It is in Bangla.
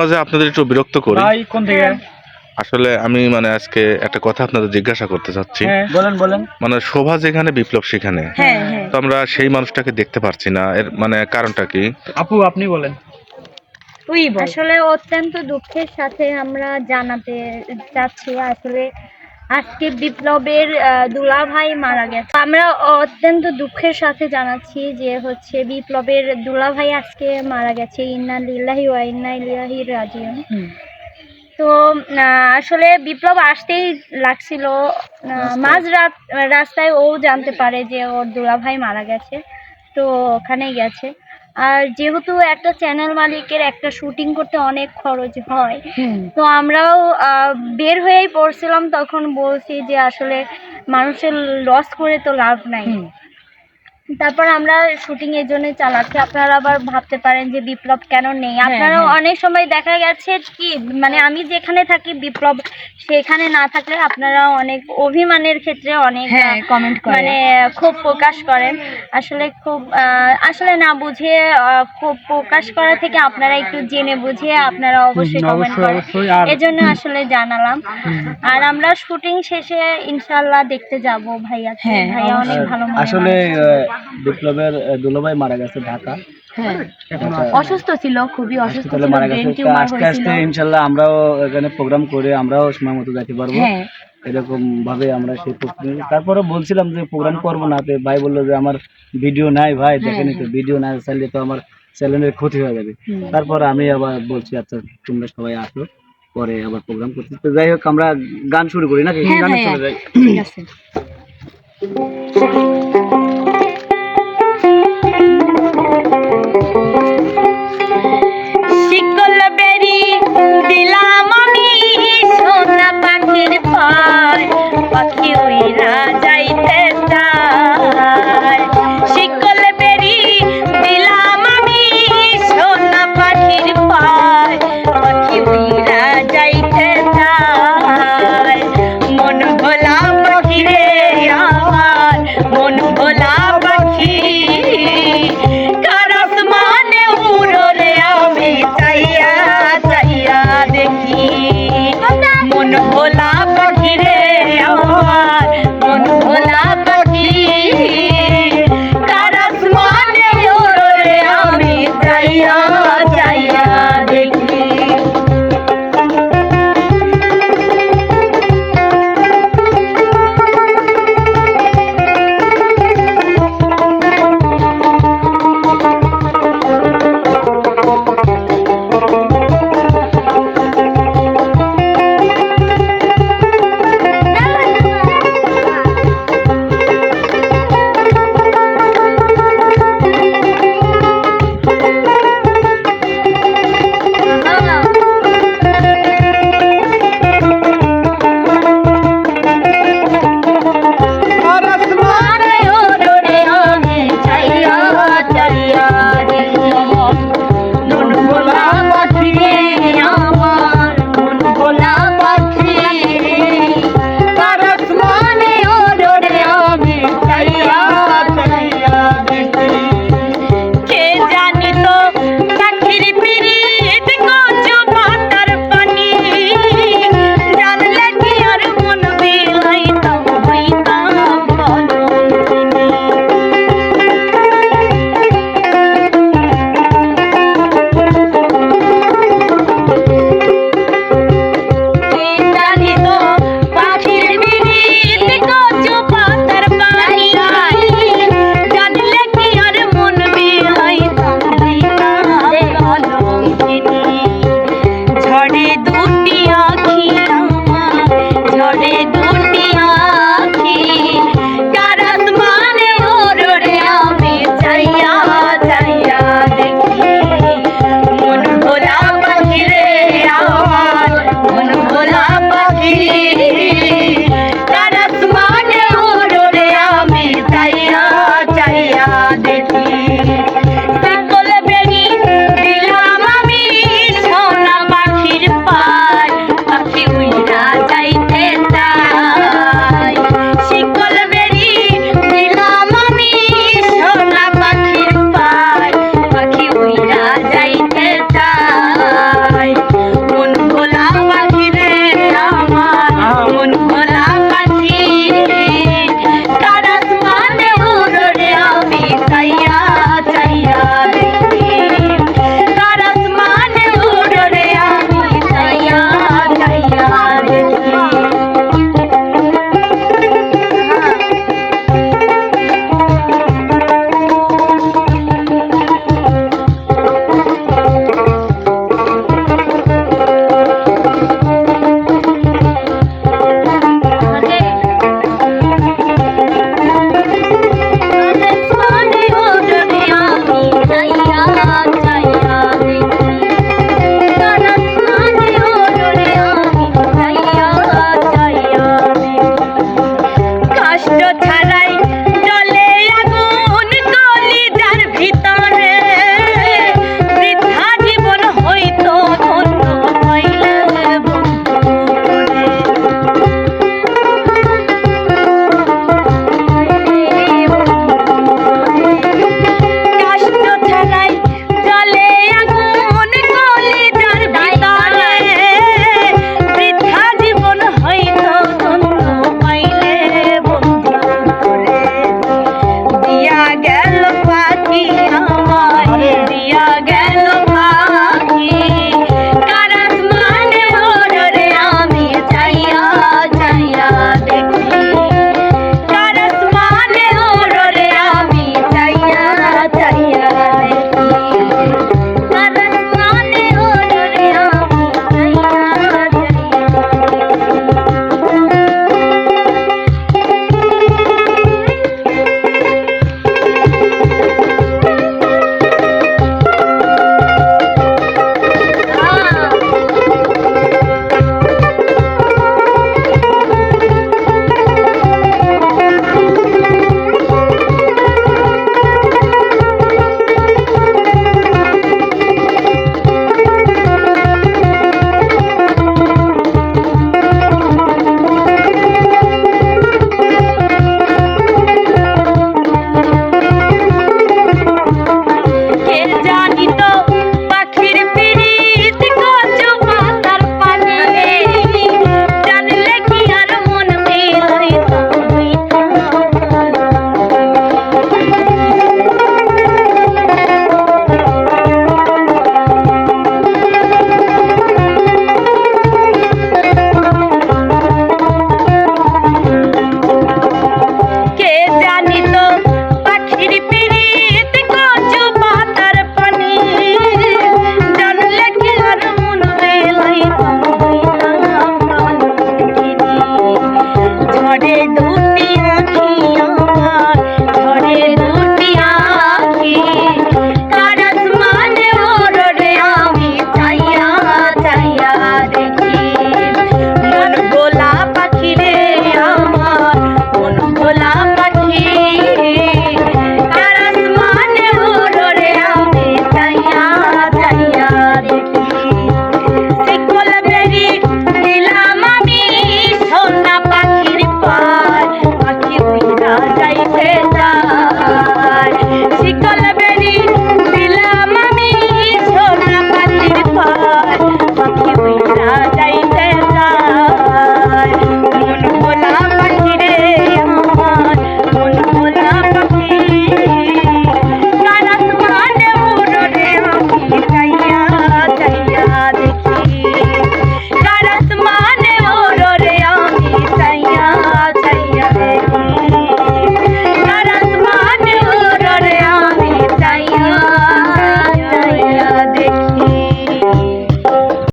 মাঝে আপনাদের একটু বিরক্ত করি। ভাই কোন থেকে আসলে আমি মানে আজকে একটা কথা আপনাদের জিজ্ঞাসা করতে চাচ্ছি। হ্যাঁ বলেন বলেন। মানে শোভা যেখানে বিপ্লব সেখানে। হ্যাঁ হ্যাঁ। তো আমরা সেই মানুষটাকে দেখতে পারছি না। এর মানে কারণটা কি? আপু আপনি বলেন। আসলে অত্যন্ত দুঃখের সাথে আমরা জানাতে চাচ্ছি আসলে আজকে বিপ্লবের দুলাভাই মারা গেছে। আমরা অত্যন্ত দুঃখের সাথে জানাচ্ছি যে হচ্ছে বিপ্লবের দুলাভাই আজকে মারা গেছে। ইন্না লিল্লাহি ওয়া ইন্না ইলাইহি রাজিউন। তো আসলে বিপ্লব আসতেই লাগছিল। মাঝ রাত রাস্তায় ও জানতে পারে যে ওর দুলাভাই মারা গেছে। তো ওখানেই গেছে। আর যেহেতু একটা চ্যানেল মালিকের একটা শুটিং করতে অনেক খরচ হয় তো আমরাও আহ, বের হয়েই পড়ছিলাম তখন বলছি যে আসলে মানুষের লস করে তো লাভ নাই। তারপর আমরা শুটিং এর জন্য চালাচ্ছি। আপনারা আবার ভাবতে পারেন যে বিপ্লব কেন নেই। আপনারা হ্যাঁ। অনেক সময় দেখা গেছে কি মানে আমি যেখানে থাকি বিপ্লব সেখানে না থাকলে আপনারা অনেক অভিমানের ক্ষেত্রে অনেক হ্যাঁ কমেন্ট করে। মানে খুব প্রকাশ করেন। আসলে খুব আহ, আসলে না বুঝে খুব প্রকাশ করা থেকে আপনারা একটু জেনে বুঝে আপনারা অবশ্যই কমেন্ট করেন। এজন্য আসলে জানালাম। আর আমরা শুটিং শেষে ইনশাল্লাহ দেখতে যাব ভাইয়া। হ্যাঁ, ভাইয়া অনেক ভালো আসলে বিপ্লবের দুলাভাই মারা গেছে ঢাকা। হ্যাঁ। আচ্ছা, অসুস্থ ছিল খুবই অসুস্থ ছিল মারা গেছে। আস্তে আস্তে ইনশাল্লাহ আমরাও এখানে প্রোগ্রাম করে আমরাও সময় মতো যেতে পারব। হ্যাঁ। এরকম ভাবে আমরা সেই তারপরে বলছিলাম যে প্রোগ্রাম করব না তো ভাই বলল যে আমার ভিডিও নাই ভাই দেখেনি তো ভিডিও না চাইলে তো আমার চ্যানেলের ক্ষতি হয়ে যাবে। তারপর আমি আবার বলছি আচ্ছা তোমরা সবাই আসো পরে আবার প্রোগ্রাম করছি। তো যাই হোক আমরা গান শুরু করি নাকি? হ্যাঁ গানে চলে যাই। ঠিক আছে।